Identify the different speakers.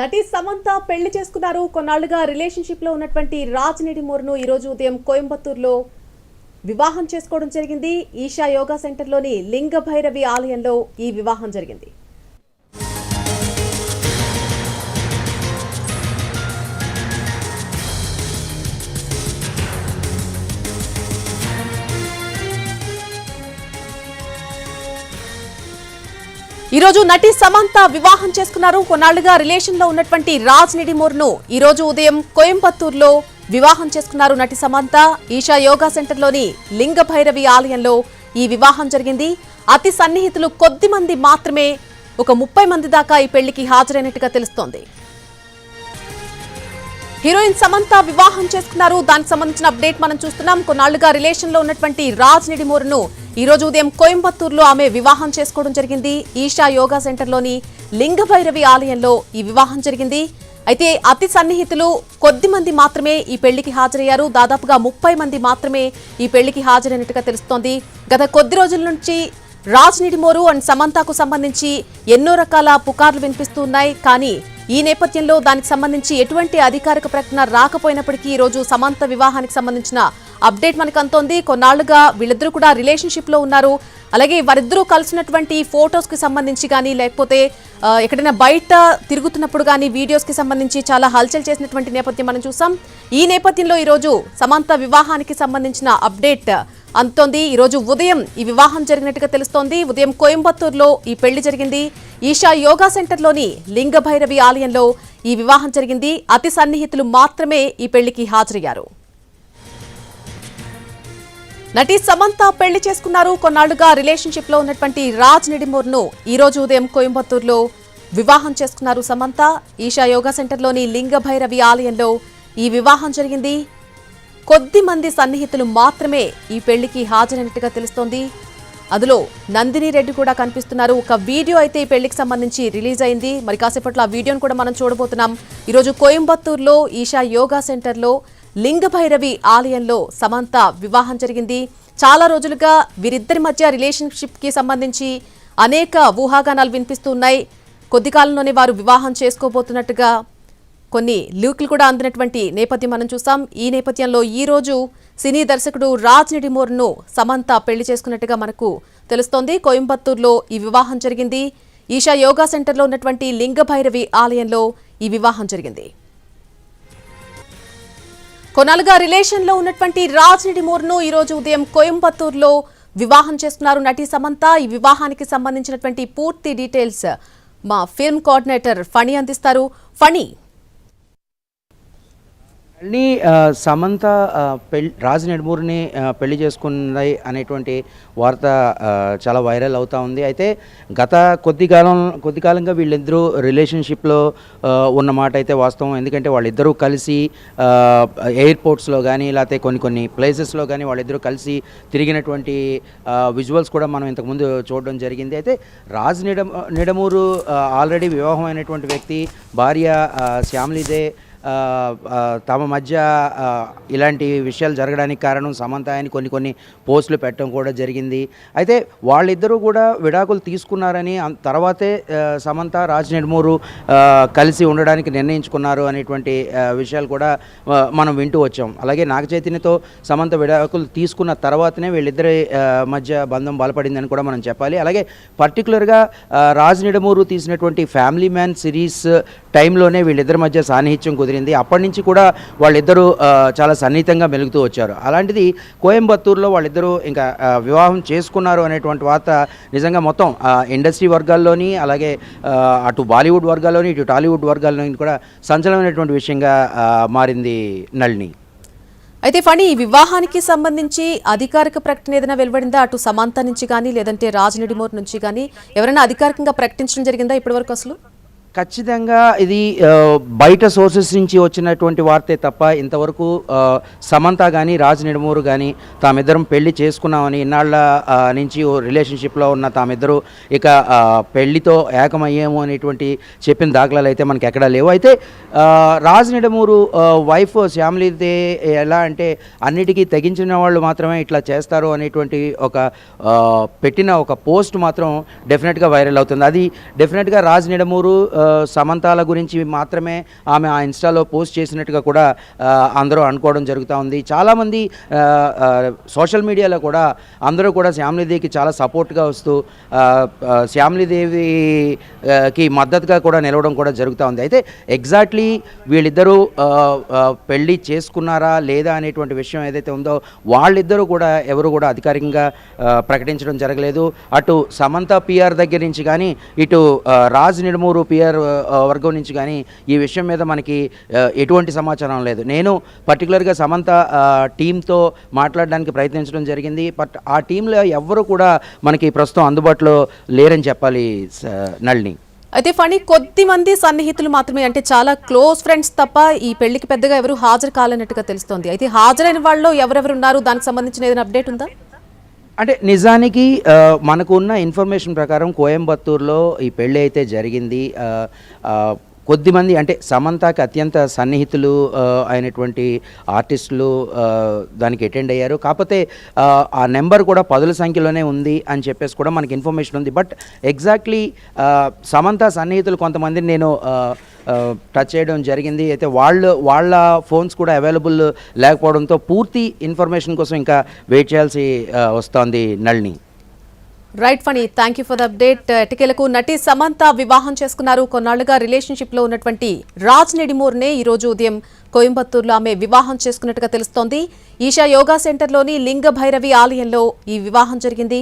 Speaker 1: నటి సమంత పెళ్ళి చేసుకున్నారు. కొన్నాళ్ళుగా రిలేషన్షిప్లో ఉన్నటువంటి రాజ్ నిడిమూర్ను ఈ రోజు ఉదయం కోయంబత్తూరులో వివాహం చేసుకోవడం జరిగింది. ఈషా యోగా సెంటర్లోని లింగభైరవి ఆలయంలో ఈ వివాహం జరిగింది. ఈరోజు నటి సమంత వివాహం చేసుకున్నారు. కొన్నాళ్ళుగా రిలేషన్లో ఉన్నటువంటి రాజ్ నిడిమూర్ను ఈరోజు ఉదయం కోయంబత్తూరులో వివాహం చేసుకున్నారు నటి సమంత. ఈషా యోగా సెంటర్లోని లింగ భైరవి ఆలయంలో ఈ వివాహం జరిగింది. అతి సన్నిహితులు కొద్ది మంది మాత్రమే ఒక ముప్పై మంది దాకా ఈ పెళ్ళికి హాజరైనట్టుగా తెలుస్తోంది. హీరోయిన్ సమంత వివాహం చేసుకున్నారు. దానికి సంబంధించిన అప్డేట్ మనం చూస్తున్నాం. కొన్నాళ్ళుగా రిలేషన్లో ఉన్నటువంటి రాజ్ నిడిమూరును ఈ రోజు ఉదయం కోయంబత్తూరులో ఆమె వివాహం చేసుకోవడం జరిగింది. ఈషా యోగా సెంటర్లోని లింగభైరవి ఆలయంలో ఈ వివాహం జరిగింది. అయితే అతి సన్నిహితులు కొద్ది మంది మాత్రమే ఈ పెళ్ళికి హాజరయ్యారు. దాదాపుగా ముప్పై మంది మాత్రమే ఈ పెళ్ళికి హాజరైనట్టుగా తెలుస్తోంది. గత కొద్ది రోజుల నుంచి రాజ్ నిడిమోరు అండ్ సమంతకు సంబంధించి ఎన్నో రకాల పుకార్లు వినిపిస్తున్నాయి కానీ ఈ నేపథ్యంలో దానికి సంబంధించి ఎటువంటి అధికారిక ప్రకటన రాకపోయినప్పటికీ ఈ రోజు సమంత వివాహానికి సంబంధించిన అప్డేట్ మనకు అంతోంది కొన్నాళ్ళుగా వీళ్ళిద్దరూ కూడా రిలేషన్షిప్లో ఉన్నారు. అలాగే వారిద్దరూ కలిసినటువంటి ఫొటోస్కి సంబంధించి కానీ లేకపోతే ఎక్కడైనా బయట తిరుగుతున్నప్పుడు కానీ వీడియోస్కి సంబంధించి చాలా హల్చల్ చేసినటువంటి నేపథ్యం మనం చూసాం. ఈ నేపథ్యంలో ఈరోజు సమంత వివాహానికి సంబంధించిన అప్డేట్ అంతోంది ఈరోజు ఉదయం ఈ వివాహం జరిగినట్టుగా తెలుస్తోంది. ఉదయం కోయంబత్తూరులో ఈ పెళ్ళి జరిగింది. ఈషా యోగా సెంటర్లోని లింగ భైరవి ఆలయంలో ఈ వివాహం జరిగింది. అతి సన్నిహితులు మాత్రమే ఈ పెళ్ళికి హాజరయ్యారు. నటి సమంత పెళ్ళి చేసుకున్నారు. కొన్నాళ్ళుగా రిలేషన్షిప్లో ఉన్నటువంటి రాజ్ నిడిమూర్ను ఈ రోజు ఉదయం కోయంబత్తూరులో వివాహం చేసుకున్నారు సమంత. ఈషా యోగా సెంటర్లోని లింగ భైరవి ఆలయంలో ఈ వివాహం జరిగింది. కొద్ది మంది సన్నిహితులు మాత్రమే ఈ పెళ్ళికి హాజరైనట్టుగా తెలుస్తోంది. అందులో నందిని రెడ్డి కూడా కనిపిస్తున్నారు. ఒక వీడియో అయితే ఈ పెళ్ళికి సంబంధించి రిలీజ్ అయింది. మరి కాసేపట్లో ఆ వీడియోను కూడా మనం చూడబోతున్నాం. ఈరోజు కోయంబత్తూరులో ఈషా యోగా సెంటర్లో లింగభైరవి ఆలయంలో సమంత వివాహం జరిగింది. చాలా రోజులుగా వీరిద్దరి మధ్య రిలేషన్షిప్కి సంబంధించి అనేక ఊహాగానాలు వినిపిస్తున్నాయి. కొద్ది కాలంలోనే వారు వివాహం చేసుకోబోతున్నట్టుగా కొన్ని లీక్లు కూడా అందినటువంటి నేపథ్యం మనం చూసాం. ఈ నేపథ్యంలో ఈ రోజు సినీ దర్శకుడు రాజ్ నిడిమోర్ను సమంత పెళ్ళి చేసుకున్నట్టుగా మనకు తెలుస్తోంది. కోయంబత్తూరులో ఈ వివాహం జరిగింది. ఈషా యోగా సెంటర్లో ఉన్నటువంటి లింగభైరవి ఆలయంలో ఈ వివాహం జరిగింది. కొనాలుగా రిలేషన్లో ఉన్నటువంటి రాజ్ నిడిమూర్ను ఈ రోజు ఉదయం కోయంబత్తూరులో వివాహం చేసుకున్నారు నటి సమంత. ఈ వివాహానికి సంబంధించినటువంటి పూర్తి డీటెయిల్స్ మా ఫిల్మ్ కోఆర్డినేటర్ ఫణి అందిస్తారు. ఫణి
Speaker 2: మళ్ళీ సమంత పెళ్ళి రాజ్ నెడుమూరిని పెళ్ళి చేసుకుంది అనేటువంటి వార్త చాలా వైరల్ అవుతూ ఉంది. అయితే గత కొద్ది కాలం కొద్ది కాలంగా వీళ్ళిద్దరూ రిలేషన్షిప్లో ఉన్న మాట అయితే వాస్తవం. ఎందుకంటే వాళ్ళిద్దరూ కలిసి ఎయిర్పోర్ట్స్లో కానీ లేకపోతే కొన్ని కొన్ని ప్లేసెస్లో కానీ వాళ్ళిద్దరూ కలిసి తిరిగినటువంటి విజువల్స్ కూడా మనం ఇంతకుముందు చూడడం జరిగింది. అయితే రాజ్ నిడ నిడమూరు ఆల్రెడీ వివాహమైనటువంటి వ్యక్తి భార్య ఆ, తమ మధ్య ఇలాంటి విషయాలు జరగడానికి కారణం సమంత అని కొన్ని కొన్ని పోస్టులు పెట్టడం కూడా జరిగింది. అయితే వాళ్ళిద్దరూ కూడా విడాకులు తీసుకున్నారని తర్వాతే సమంత రాజ్ నెడ్మూరు కలిసి ఉండడానికి నిర్ణయించుకున్నారు అనేటువంటి విషయాలు కూడా మనం వింటూ వచ్చాం. అలాగే నాగ చైతన్యతో సమంత విడాకులు తీసుకున్న తర్వాతనే వీళ్ళిద్దరి మధ్య బంధం బలపడిందని కూడా మనం చెప్పాలి. అలాగే పర్టికులర్గా రాజ్ నిడమూరు తీసినటువంటి ఫ్యామిలీ మ్యాన్ సిరీస్ టైంలోనే వీళ్ళిద్దరి మధ్య సాన్నిహిత్యం కుదిరింది. అప్పటి నుంచి కూడా వాళ్ళిద్దరూ చాలా సన్నిహితంగా మెలుగుతూ వచ్చారు. అలాంటిది కోయంబత్తూరులో వాళ్ళిద్దరూ ఇంకా వివాహం చేసుకున్నారు అనేటువంటి వార్త నిజంగా మొత్తం ఇండస్ట్రీ వర్గాల్లోని అలాగే అటు బాలీవుడ్ వర్గాల్లోని ఇటు టాలీవుడ్ వర్గాల్లోని కూడా సంచలనమైనటువంటి విషయంగా మారింది నళిని.
Speaker 1: అయితే ఫణి ఈ వివాహానికి సంబంధించి అధికారిక ప్రకటన ఏదైనా వెలువడిందా? అటు సమాంత నుంచి కానీ లేదంటే రాజనిడిమోర్ నుంచి కానీ ఎవరైనా అధికారికంగా ప్రకటించడం జరిగిందా ఇప్పటివరకు అసలు?
Speaker 2: ఖచ్చితంగా ఇది బయట సోర్సెస్ నుంచి వచ్చినటువంటి వార్తే తప్ప ఇంతవరకు సమంత కానీ రాజ్ నిడమూరు కానీ తామిద్దరం పెళ్ళి చేసుకున్నామని ఇన్నాళ్ళ నుంచి ఓ రిలేషన్షిప్లో ఉన్న తామిద్దరు ఇక పెళ్ళితో ఏకమయ్యాము అనేటువంటి చెప్పిన దాఖలాలు అయితే మనకి ఎక్కడా లేవు. అయితే రాజ్ నిడమూరు వైఫ్ శ్యామ్లీదే ఎలా అంటే అన్నిటికీ తెగించిన వాళ్ళు మాత్రమే ఇట్లా చేస్తారు అనేటువంటి ఒక పెట్టిన ఒక పోస్ట్ మాత్రం డెఫినెట్గా వైరల్ అవుతుంది. అది డెఫినెట్గా రాజ్ నిడమూరు సమంతాల గురించి మాత్రమే ఆమె ఆ ఇన్స్టాలో పోస్ట్ చేసినట్టుగా కూడా అందరూ అనుకోవడం జరుగుతూ ఉంది. చాలామంది సోషల్ మీడియాలో కూడా అందరూ కూడా శ్యామ్లీదేవికి చాలా సపోర్ట్గా వస్తూ ఆ, మద్దతుగా కూడా నిలవడం కూడా జరుగుతూ ఉంది. అయితే ఎగ్జాక్ట్లీ వీళ్ళిద్దరూ పెళ్ళి పెళ్ళి చేసుకున్నారా లేదా అనేటువంటి విషయం ఏదైతే ఉందో వాళ్ళిద్దరూ కూడా ఎవరు కూడా అధికారికంగా ప్రకటించడం జరగలేదు. అటు సమంత పిఆర్ దగ్గర నుంచి కానీ ఇటు రాజ్ నిడుమూరు పిఆర్ Uh, వర్గం నుంచి కానీ ఈ విషయం మీద మనకి uh, ఎటువంటి సమాచారం లేదు. నేను పర్టికులర్గా సమంత uh, టీంతో మాట్లాడడానికి ప్రయత్నించడం జరిగింది. బట్ ఆ టీంలో ఎవ్వరు కూడా మనకి ప్రస్తుతం అందుబాటులో లేరని చెప్పాలి నళిని.
Speaker 1: అయితే ఫణి కొద్ది మంది సన్నిహితులు మాత్రమే అంటే చాలా క్లోజ్ ఫ్రెండ్స్ తప్ప ఈ పెళ్ళికి పెద్దగా ఎవరు హాజరు కాలేనట్టుగా తెలుస్తోంది. అయితే హాజరైన వాళ్ళు ఎవరెవరు ఉన్నారు? దానికి సంబంధించిన ఏదైనా అప్డేట్ ఉందా?
Speaker 2: అంటే నిజానికి మనకు ఉన్న ఇన్ఫర్మేషన్ ప్రకారం కోయంబత్తూరులో ఈ పెళ్ళి అయితే జరిగింది. కొద్దిమంది అంటే సమంతకి అత్యంత సన్నిహితులు అయినటువంటి ఆర్టిస్టులు దానికి అటెండ్ అయ్యారు. కాకపోతే ఆ, నెంబర్ కూడా పదుల సంఖ్యలోనే ఉంది అని చెప్పేసి కూడా మనకి ఇన్ఫర్మేషన్ ఉంది. బట్ ఎగ్జాక్ట్లీ సమంత సన్నిహితులు కొంతమంది నేను టచ్ చేయడం జరిగింది. అయితే వాళ్ళు వాళ్ళ ఫోన్స్ కూడా అవైలబుల్ లేకపోవడంతో పూర్తి ఇన్ఫర్మేషన్ కోసం ఇంకా వెయిట్ చేయాల్సి వస్తోంది Nalini.
Speaker 1: Right Phani thank you for the update ఎటకేలకు నటి సమంత వివాహం చేసుకున్నారు. కొన్నాళ్ళుగా రిలేషన్షిప్లో ఉన్నటువంటి రాజ్ నెడిమూర్నే ఈ రోజు ఉదయం కోయంబత్తూరులో ఆమె వివాహం చేసుకున్నట్టుగా తెలుస్తోంది. ఈషా యోగా సెంటర్లోని లింగ భైరవి ఆలయంలో ఈ వివాహం జరిగింది.